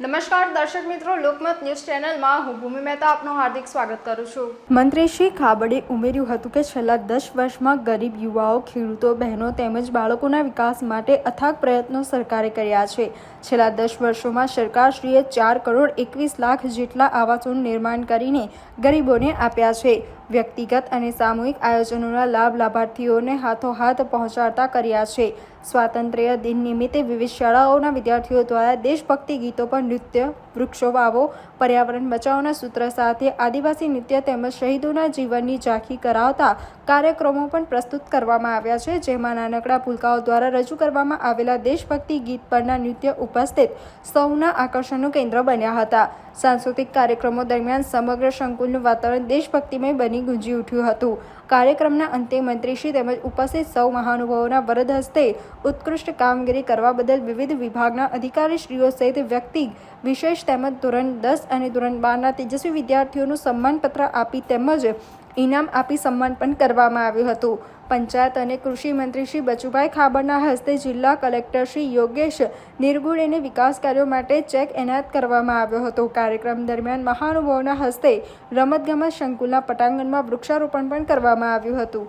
નમસ્કાર, દર્શક મિત્રો, લોકમત ન્યૂઝ ચેનલમાં હું ભૂમિ મહેતા આપનું હાર્દિક સ્વાગત કરું છું. મંત્રી શ્રી ખાબડે ઉમેર્યું હતું કે છેલ્લા દસ વર્ષમાં ગરીબ યુવાઓ, ખેડૂતો, બહેનો તેમજ બાળકોના વિકાસ માટે અથાગ પ્રયત્નો સરકારે કર્યા છે. છેલ્લા દસ વર્ષોમાં સરકારશ્રીએ ચાર કરોડ એકવીસ લાખ જેટલા આવાસોનું નિર્માણ કરીને ગરીબોને આપ્યા છે. વ્યક્તિગત અને સામૂહિક આયોજનોના લાભ લાભાર્થીઓને હાથોહાથ પહોંચાડતા કર્યા છે. સ્વાતંત્ર્ય દિન નિમિત્તે વિવિધ શાળાઓના વિદ્યાર્થીઓ દ્વારા દેશભક્તિ ગીતો પર નૃત્ય વૃક્ષો વાવો પર્યાવરણ બચાવના સૂત્ર સાથે આદિવાસી નૃત્ય તેમજ શહીદોના જીવનની ઝાંખી કરાવતા કાર્યક્રમો પણ પ્રસ્તુત કરવામાં આવ્યા છે, જેમાં નાનકડા ભૂલકાઓ દ્વારા રજૂ કરવામાં આવેલા દેશભક્તિ ગીત પરના નૃત્ય ઉપસ્થિત સૌના આકર્ષણનું કેન્દ્ર બન્યા હતા. સાંસ્કૃતિક કાર્યક્રમો દરમિયાન સમગ્ર સંકુલનું વાતાવરણ દેશભક્તિમય બની ગુંજી ઉઠ્યું હતું. કાર્યક્રમના અંતે મંત્રીશ્રી તેમજ ઉપસ્થિત સૌ મહાનુભાવોના વરદ હસ્તે ઉત્કૃષ્ટ કામગીરી કરવા બદલ વિવિધ વિભાગના અધિકારીશ્રીઓ સહિત વ્યક્તિ વિશેષ તેમજ ધોરણ દસ અને ધોરણ બારના તેજસ્વી વિદ્યાર્થીઓનું સન્માનપત્ર આપી તેમજ ઇનામ આપી સન્માન પણ કરવામાં આવ્યું હતું. પંચાયત અને કૃષિ મંત્રી શ્રી બચુભાઈ ખાબરના હસ્તે જિલ્લા કલેક્ટર શ્રી યોગેશ નિર્ગુડેને વિકાસ કાર્યો માટે ચેક એનાયત કરવામાં આવ્યો હતો. કાર્યક્રમ દરમિયાન મહાનુભાવોના હસ્તે રમતગમત સંકુલના પટાંગણમાં વૃક્ષારોપણ પણ કરવામાં આવ્યું હતું.